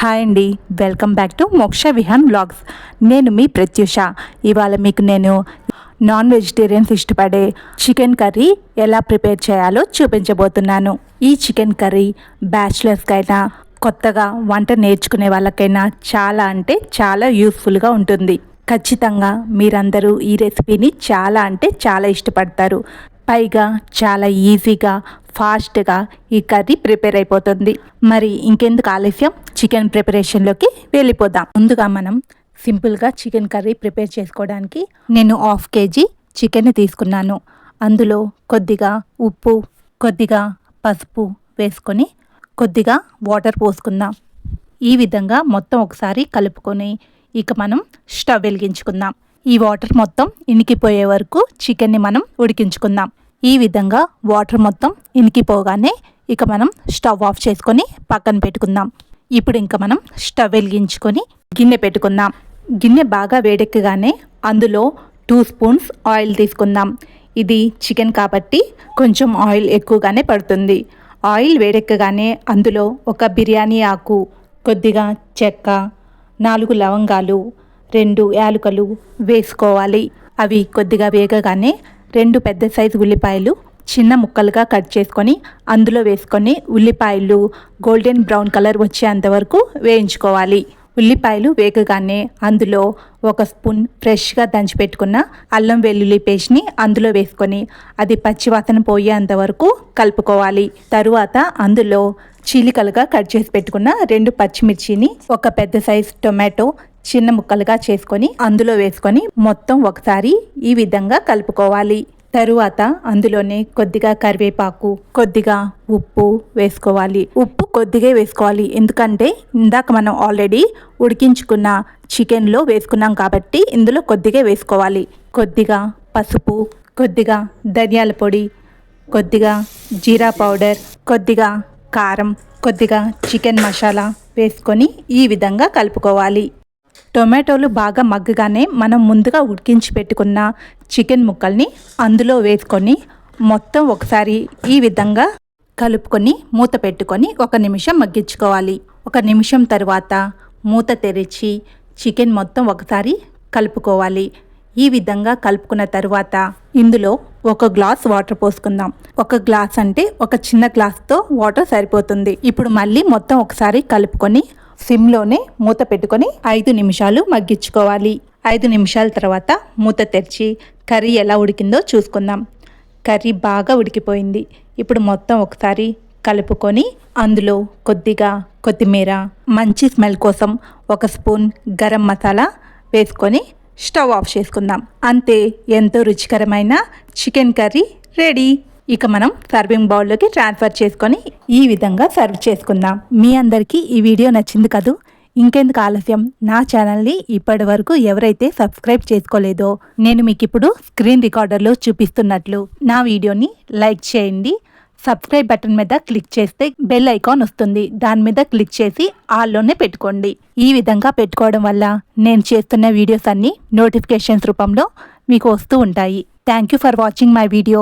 Hi అండి. Welcome back to మోక్ష Vihaan blogs. నేను మీ ప్రత్యూష. ఇవాళ మీకు నేను నాన్ వెజిటేరియన్స్ ఇష్టపడే చికెన్ కర్రీ ఎలా ప్రిపేర్ చేయాలో చూపించబోతున్నాను. ఈ చికెన్ కర్రీ బ్యాచిలర్స్కైనా కొత్తగా వంట నేర్చుకునే వాళ్ళకైనా చాలా అంటే చాలా యూస్ఫుల్గా ఉంటుంది. ఖచ్చితంగా మీరందరూ ఈ రెసిపీని చాలా అంటే చాలా ఇష్టపడతారు. పైగా చాలా ఈజీగా ఫాస్ట్గా ఈ కర్రీ ప్రిపేర్ అయిపోతుంది. మరి ఇంకెందుకు ఆలస్యం? చికెన్ ప్రిపరేషన్లోకి వెళ్ళిపోదాం. ముందుగా మనం సింపుల్గా చికెన్ కర్రీ ప్రిపేర్ చేసుకోవడానికి నేను హాఫ్ కేజీ చికెన్ తీసుకున్నాను. అందులో కొద్దిగా ఉప్పు కొద్దిగా పసుపు వేసుకొని కొద్దిగా వాటర్ పోసుకుందాం. ఈ విధంగా మొత్తం ఒకసారి కలుపుకొని ఇక మనం స్టవ్ వెలిగించుకుందాం. ఈ వాటర్ మొత్తం ఇనికిపోయే వరకు చికెన్ని మనం ఉడికించుకుందాం. ఈ విధంగా వాటర్ మొత్తం ఇనికిపోగానే ఇక మనం స్టవ్ ఆఫ్ చేసుకొని పక్కన పెట్టుకుందాం. ఇప్పుడు ఇంకా మనం స్టవ్ వెలిగించుకొని గిన్నె పెట్టుకుందాం. గిన్నె బాగా వేడెక్కగానే అందులో టూ స్పూన్స్ ఆయిల్ తీసుకుందాం. ఇది చికెన్ కాబట్టి కొంచెం ఆయిల్ ఎక్కువగానే పడుతుంది. ఆయిల్ వేడెక్కగానే అందులో ఒక బిర్యానీ ఆకు కొద్దిగా చెక్క నాలుగు లవంగాలు రెండు యాలుకలు వేసుకోవాలి. అవి కొద్దిగా వేగగానే రెండు పెద్ద సైజు ఉల్లిపాయలు చిన్న ముక్కలుగా కట్ చేసుకొని అందులో వేసుకొని ఉల్లిపాయలు గోల్డెన్ బ్రౌన్ కలర్ వచ్చేంత వరకు వేయించుకోవాలి. ఉల్లిపాయలు వేగగానే అందులో ఒక స్పూన్ ఫ్రెష్గా దంచిపెట్టుకున్న అల్లం వెల్లుల్లి పేస్ట్ని అందులో వేసుకొని అది పచ్చివాసన పోయేంత వరకు కలుపుకోవాలి. తరువాత అందులో చీలికలుగా కట్ చేసి పెట్టుకున్న రెండు పచ్చిమిర్చిని ఒక పెద్ద సైజ్ టొమాటో చిన్న ముక్కలుగా చేసుకొని అందులో వేసుకొని మొత్తం ఒకసారి ఈ విధంగా కలుపుకోవాలి. తరువాత అందులోనే కొద్దిగా కరివేపాకు కొద్దిగా ఉప్పు వేసుకోవాలి. ఉప్పు కొద్దిగా వేసుకోవాలి. ఎందుకంటే ఇందాక మనం ఆల్రెడీ ఉడికించుకున్న చికెన్లో వేసుకున్నాం కాబట్టి ఇందులో కొద్దిగా వేసుకోవాలి. కొద్దిగా పసుపు కొద్దిగా ధనియాల పొడి కొద్దిగా జీరా పౌడర్ కొద్దిగా కారం కొద్దిగా చికెన్ మసాలా వేసుకొని ఈ విధంగా కలుపుకోవాలి. టొమాటోలు బాగా మగ్గగానే మనం ముందుగా ఉడికించి పెట్టుకున్న చికెన్ ముక్కల్ని అందులో వేసుకొని మొత్తం ఒకసారి ఈ విధంగా కలుపుకొని మూత పెట్టుకొని ఒక నిమిషం మగ్గించుకోవాలి. ఒక నిమిషం తర్వాత మూత తెరిచి చికెన్ మొత్తం ఒకసారి కలుపుకోవాలి. ఈ విధంగా కలుపుకున్న తర్వాత ఇందులో ఒక గ్లాస్ వాటర్ పోసుకుందాం. ఒక గ్లాస్ అంటే ఒక చిన్న గ్లాస్తో వాటర్ సరిపోతుంది. ఇప్పుడు మళ్ళీ మొత్తం ఒకసారి కలుపుకొని సిమ్లోనే మూత పెట్టుకొని ఐదు నిమిషాలు మగ్గించుకోవాలి. ఐదు నిమిషాల తర్వాత మూత తెరిచి కర్రీ ఎలా ఉడికిందో చూసుకుందాం. కర్రీ బాగా ఉడికిపోయింది. ఇప్పుడు మొత్తం ఒకసారి కలుపుకొని అందులో కొద్దిగా కొత్తిమీర మంచి స్మెల్ కోసం ఒక స్పూన్ గరం మసాలా వేసుకొని స్టవ్ ఆఫ్ చేసుకుందాం. అంతే ఎంతో రుచికరమైన చికెన్ కర్రీ రెడీ. ఇక మనం సర్వింగ్ బౌల్లోకి ట్రాన్స్ఫర్ చేసుకొని ఈ విధంగా సర్వ్ చేసుకుందాం. మీ అందరికీ ఈ వీడియో నచ్చింది కదూ? ఇంకెందుకు ఆలస్యం? నా ఛానల్ని ఇప్పటి వరకు ఎవరైతే సబ్స్క్రైబ్ చేసుకోలేదో నేను మీకు ఇప్పుడు స్క్రీన్ రికార్డర్లో చూపిస్తున్నట్లు. నా వీడియోని లైక్ చేయండి. సబ్స్క్రైబ్ బటన్ మీద క్లిక్ చేస్తే బెల్ ఐకాన్ వస్తుంది. దాని మీద క్లిక్ చేసి ఆల్లోనే పెట్టుకోండి. ఈ విధంగా పెట్టుకోవడం వల్ల నేను చేస్తున్న వీడియోస్ అన్నీ నోటిఫికేషన్స్ రూపంలో మీకు వస్తూ ఉంటాయి. Thank you for watching my video